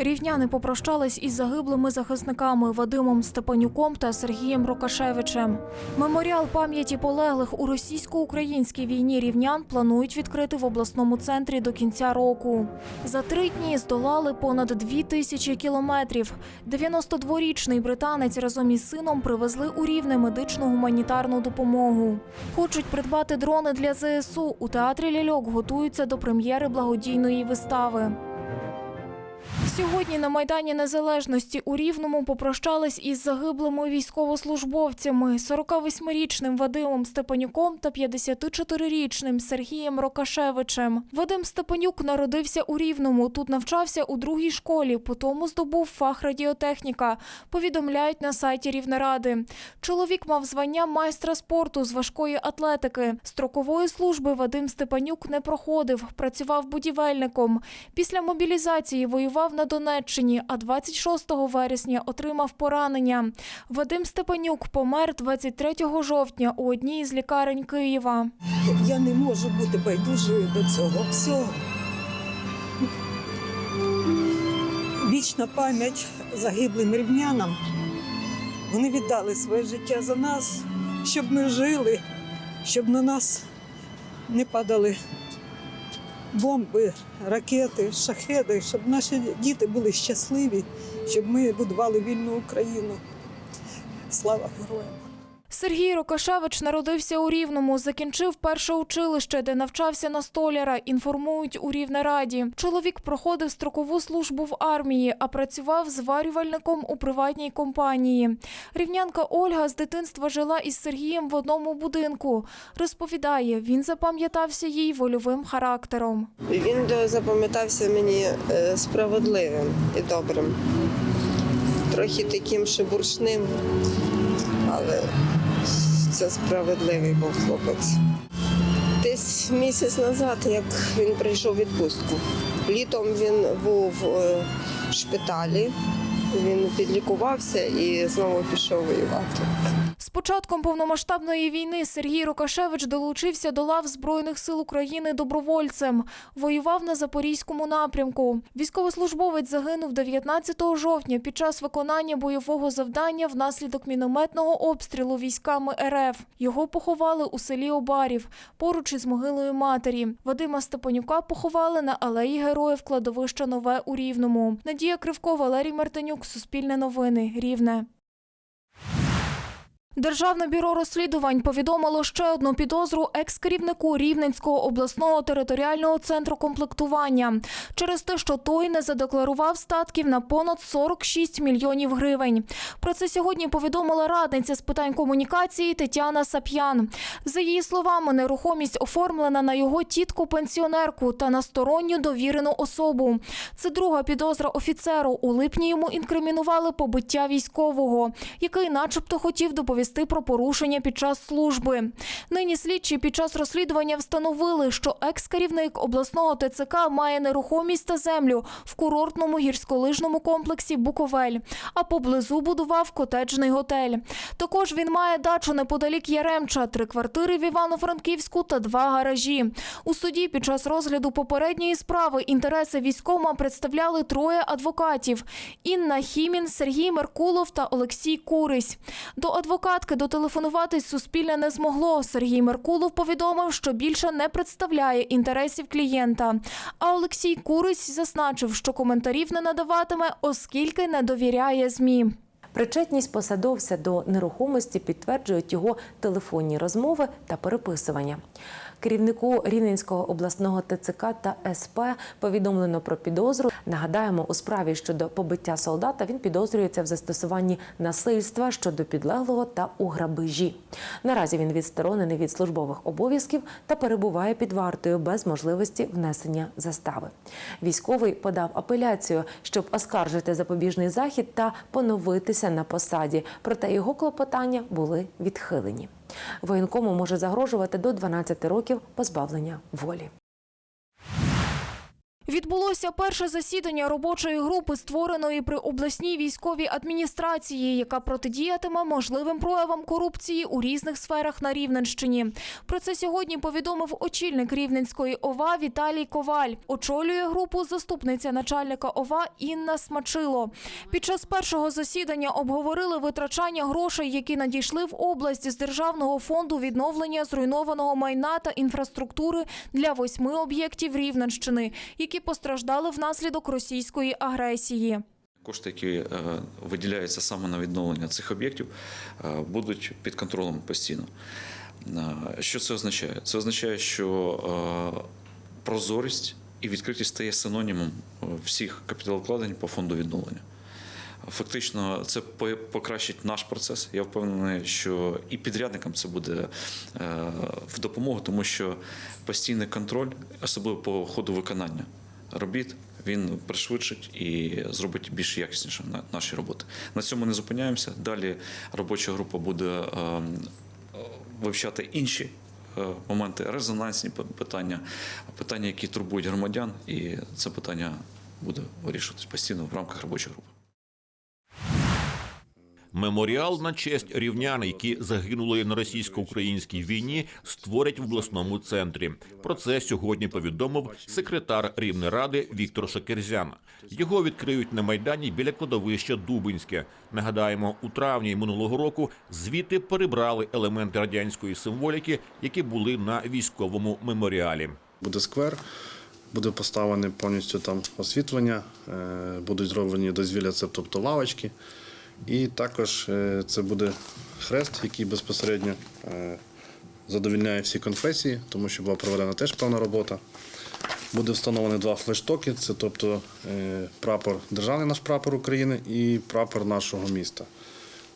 Рівняни попрощались із загиблими захисниками Вадимом Степанюком та Сергієм Рокашевичем. Меморіал пам'яті полеглих у російсько-українській війні рівнян планують відкрити в обласному центрі до кінця року. За три дні здолали понад дві тисячі кілометрів. 92-річний британець разом із сином привезли у рівне медичну гуманітарну допомогу. Хочуть придбати дрони для ЗСУ. У театрі ляльок готуються до прем'єри благодійної вистави. Сьогодні на Майдані Незалежності у Рівному попрощались із загиблими військовослужбовцями 48-річним Вадимом Степанюком та 54-річним Сергієм Рокашевичем. Вадим Степанюк народився у Рівному. Тут навчався у другій школі, потім здобув фах радіотехніка. Повідомляють на сайті Рівнеради. Чоловік мав звання майстра спорту з важкої атлетики. Строкової служби Вадим Степанюк не проходив, працював будівельником. Після мобілізації воював на Донеччині, а 26 вересня отримав поранення. Вадим Степанюк помер 23 жовтня у одній із лікарень Києва. Я не можу бути байдужою до цього всього. Вічна пам'ять загиблим рівнянам. Вони віддали своє життя за нас, щоб ми жили, щоб на нас не падали бомби, ракети, шахеди, щоб наші діти були щасливі, щоб ми будували вільну Україну. Слава героям! Сергій Рокашевич народився у Рівному, закінчив перше училище, де навчався на столяра. Інформують у Рівнераді. Чоловік проходив строкову службу в армії, а працював зварювальником у приватній компанії. Рівнянка Ольга з дитинства жила із Сергієм в одному будинку. Розповідає, він запам'ятався їй вольовим характером. Він запам'ятався мені е, справедливим і добрим. Трохи таким шебуршним, але це справедливий був хлопець. Десь місяць назад, як він прийшов в відпустку. Літом він був е, в шпиталі, він підлікувався і знову пішов воювати. Початком повномасштабної війни Сергій Рокашевич долучився до лав Збройних сил України добровольцем. Воював на Запорізькому напрямку. Військовослужбовець загинув 19 жовтня під час виконання бойового завдання внаслідок мінометного обстрілу військами РФ. Його поховали у селі Обарів поруч із могилою матері. Вадима Степанюка поховали на алеї героїв кладовища Нове у Рівному. Надія Кривко, Валерій Мартинюк, Суспільне новини, Рівне. Державне бюро розслідувань повідомило ще одну підозру екс-керівнику Рівненського обласного територіального центру комплектування через те, що той не задекларував статків на понад 46 мільйонів гривень. Про це сьогодні повідомила радниця з питань комунікації Тетяна Сап'ян. За її словами, нерухомість оформлена на його тітку пенсіонерку та на сторонню довірену особу. Це друга підозра офіцеру. У липні йому інкримінували побиття військового, який, начебто, хотів доповісти про порушення під час служби. Нині слідчі під час розслідування встановили, що екс-керівник обласного ТЦК має нерухомість та землю в курортному гірськолижному комплексі Буковель, а поблизу будував котеджний готель. Також він має дачу неподалік Яремча, три квартири в Івано-Франківську та два гаражі. У суді під час розгляду попередньої справи інтереси військома представляли троє адвокатів: Інна Хімін, Сергій Меркулов та Олексій Курись. До адвокатки дотелефонуватись Суспільне не змогло. Сергій Меркулов повідомив, що більше не представляє інтересів клієнта. А Олексій Курись зазначив, що коментарів не надаватиме, оскільки не довіряє ЗМІ. Причетність посадовця до нерухомості підтверджують його телефонні розмови та переписування. Керівнику Рівненського обласного ТЦК та СП повідомлено про підозру. Нагадаємо, у справі щодо побиття солдата він підозрюється в застосуванні насильства щодо підлеглого та у грабежі. Наразі він відсторонений від службових обов'язків та перебуває під вартою без можливості внесення застави. Військовий подав апеляцію, щоб оскаржити запобіжний захід та поновитися на посаді. Проте його клопотання були відхилені. Воєнкому може загрожувати до 12 років позбавлення волі. Відбулося перше засідання робочої групи, створеної при обласній військовій адміністрації, яка протидіятиме можливим проявам корупції у різних сферах на Рівненщині. Про це сьогодні повідомив очільник Рівненської ОВА Віталій Коваль. Очолює групу заступниця начальника ОВА Інна Смачило. Під час першого засідання обговорили витрачання грошей, які надійшли в область з державного фонду відновлення зруйнованого майна та інфраструктури для восьми об'єктів Рівненщини, які постраждали внаслідок російської агресії. Кошти, які е, виділяються саме на відновлення цих об'єктів, е, будуть під контролем постійно. Е, Що це означає? Це означає, що прозорість і відкритість стає синонімом всіх капіталовкладень по фонду відновлення. Фактично, це покращить наш процес. Я впевнений, що і підрядникам це буде в допомогу, тому що постійний контроль, особливо по ходу виконання робіт, він пришвидшить і зробить більш якісніше на- наші роботи. На цьому не зупиняємося. Далі робоча група буде е, е, вивчати інші. е, Моменти резонансні питання, питання, які турбують громадян, і це питання буде вирішуватись постійно в рамках робочої групи. Меморіал на честь рівнян, які загинули на російсько-українській війні, створять в обласному центрі. Про це сьогодні повідомив секретар Рівнеради Віктор Шакерзян. Його відкриють на майдані біля кладовища Дубинське. Нагадаємо, у травні минулого року звідти перебрали елементи радянської символіки, які були на військовому меморіалі. Буде сквер, буде поставлене повністю там освітлення, е, будуть зроблені дозвілля, це тобто лавочки. І також е, це буде хрест, який безпосередньо е, задовільняє всі конфесії, тому що була проведена теж певна робота. Буде встановлено два флештоки, це тобто е, прапор, державний наш прапор України і прапор нашого міста.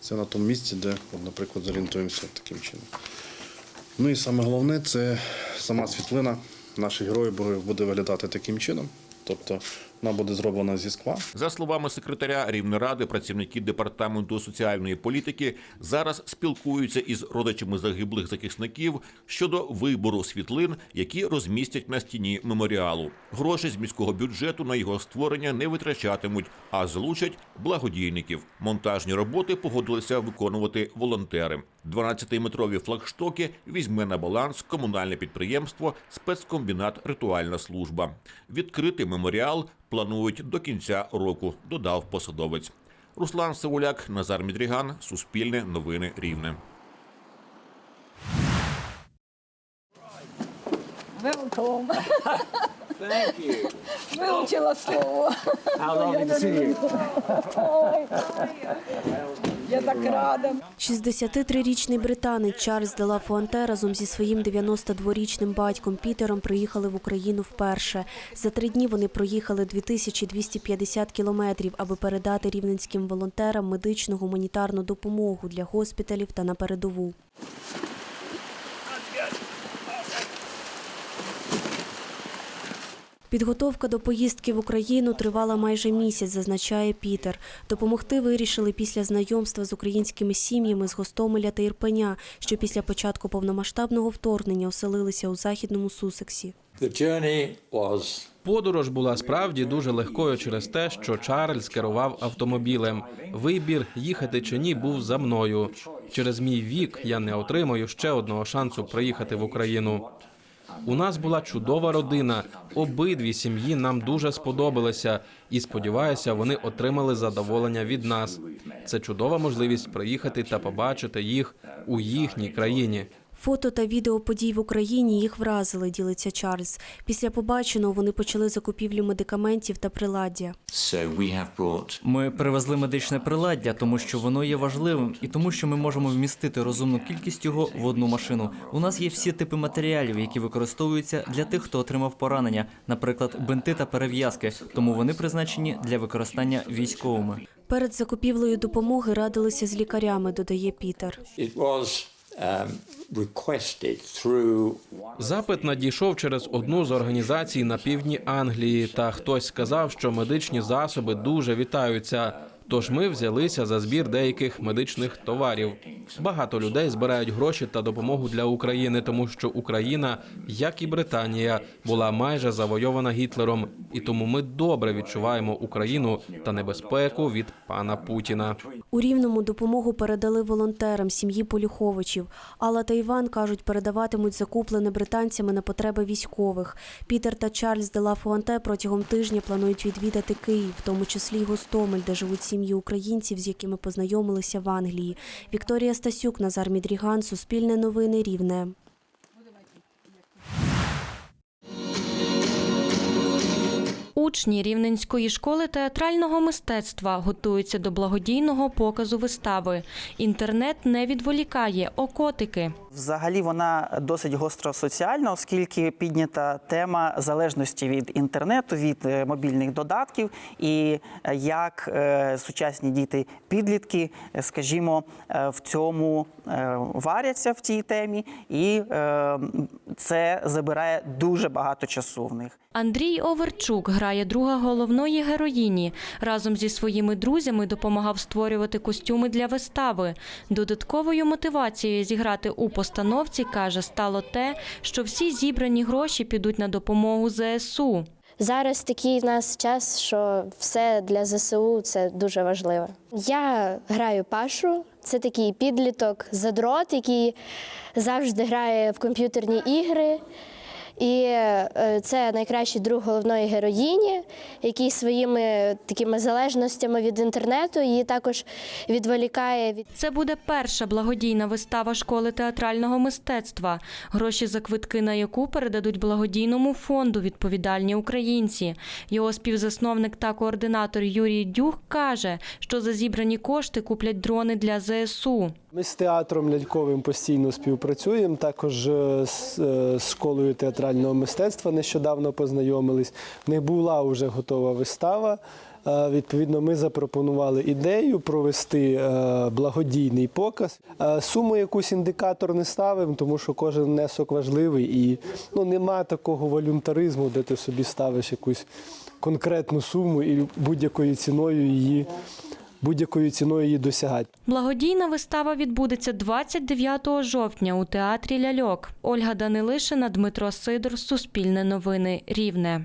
Це на тому місці, де, наприклад, зорієнтуємося таким чином. Ну і саме головне це сама світлина наших героїв буде- виглядати таким чином. Тобто вона буде зроблена зі скла. За словами секретаря Рівнеради, працівники департаменту соціальної політики зараз спілкуються із родичами загиблих захисників щодо вибору світлин, які розмістять на стіні меморіалу. Гроші з міського бюджету на його створення не витрачатимуть, а залучать благодійників. Монтажні роботи погодилися виконувати волонтери. 12-метрові флагштоки візьме на баланс комунальне підприємство спецкомбінат Ритуальна служба. Відкрити меморіал планують до кінця року, додав посадовець. Руслан Сивуляк, Назар Мідріган, Суспільне новини Рівне. Welcome. Вивчила слово. Ой, Я так рада. 63-річний британець Чарльз де Фуанте разом зі своїм 92-річним батьком Пітером приїхали в Україну вперше. За три дні вони проїхали 2250 кілометрів, аби передати рівненським волонтерам медичну гуманітарну допомогу для госпіталів та на передову. Підготовка до поїздки в Україну тривала майже місяць, зазначає Пітер. Допомогти вирішили після знайомства з українськими сім'ями з Гостомеля та Ірпеня, що після початку повномасштабного вторгнення оселилися у західному Сусексі. Подорож була справді дуже легкою через те, що Чарльз керував автомобілем. Вибір їхати чи ні був за мною. Через мій вік я не отримаю ще одного шансу приїхати в Україну. У нас була чудова родина. Обидві сім'ї нам дуже сподобалися, і сподіваюся, вони отримали задоволення від нас. Це чудова можливість приїхати та побачити їх у їхній країні. Фото та відео подій в Україні їх вразили, ділиться Чарльз. Після побаченого вони почали закупівлю медикаментів та приладдя. Ми привезли медичне приладдя, тому що воно є важливим, і тому, що ми можемо вмістити розумну кількість його в одну машину. У нас є всі типи матеріалів, які використовуються для тих, хто отримав поранення, наприклад, бинти та перев'язки. Тому вони призначені для використання військовими. Перед закупівлею допомоги радилися з лікарями, додає Пітер. Through Запит надійшов через одну з організацій на півдні Англії, та хтось сказав, що медичні засоби дуже вітаються. Тож ми взялися за збір деяких медичних товарів. Багато людей збирають гроші та допомогу для України, тому що Україна, як і Британія, була майже завойована Гітлером, і тому ми добре відчуваємо Україну та небезпеку від пана Путіна. У Рівному допомогу передали волонтерам сім'ї Полюховичів. Алла та Іван кажуть, передаватимуть закуплене британцями на потреби військових. Пітер та Чарльз де ла Фуанте протягом тижня планують відвідати Київ, в тому числі й Гостомель, де живуть сім'ї українців, з якими познайомилися в Англії. Вікторія Стасюк, Назар Мідріган, Суспільне новини Рівне. Учні Рівненської школи театрального мистецтва готуються до благодійного показу вистави. Інтернет не відволікає окотики. Взагалі вона досить гостросоціальна, оскільки піднята тема залежності від інтернету, від е, мобільних додатків, і е, як е, сучасні діти підлітки, е, скажімо, в цьому варяться в цій темі, і це забирає дуже багато часу в них. Андрій Оверчук грає друга головної героїні. Разом зі своїми друзями допомагав створювати костюми для вистави. Додатковою мотивацією зіграти у постановці каже стало те, що всі зібрані гроші підуть на допомогу ЗСУ. Зараз такий в нас час, що все для ЗСУ це дуже важливо. Я граю Пашу, це такий підліток задрот, який завжди грає в комп'ютерні ігри. І е, це найкращий друг головної героїні, який своїми такими залежностями від інтернету її також відволікає від Це буде перша благодійна вистава школи театрального мистецтва, гроші за квитки на яку передадуть благодійному фонду відповідальні українці. Його співзасновник та координатор Юрій Дюх каже, що за зібрані кошти куплять дрони для ЗСУ. Ми з театром ляльковим постійно співпрацюємо. Також е, з, е, з школою театрального мистецтва нещодавно познайомились. В них була вже готова вистава. Е, Відповідно, ми запропонували ідею провести е, благодійний показ. Е, Суму якусь індикатор не ставимо, тому що кожен внесок важливий і ну, нема такого волюнтаризму, де ти собі ставиш якусь конкретну суму і будь-якою ціною її будь-якою ціною її досягати. Благодійна вистава відбудеться 29 жовтня у театрі Ляльок. Ольга Данилишина, Дмитро Сидор, Суспільне новини, Рівне.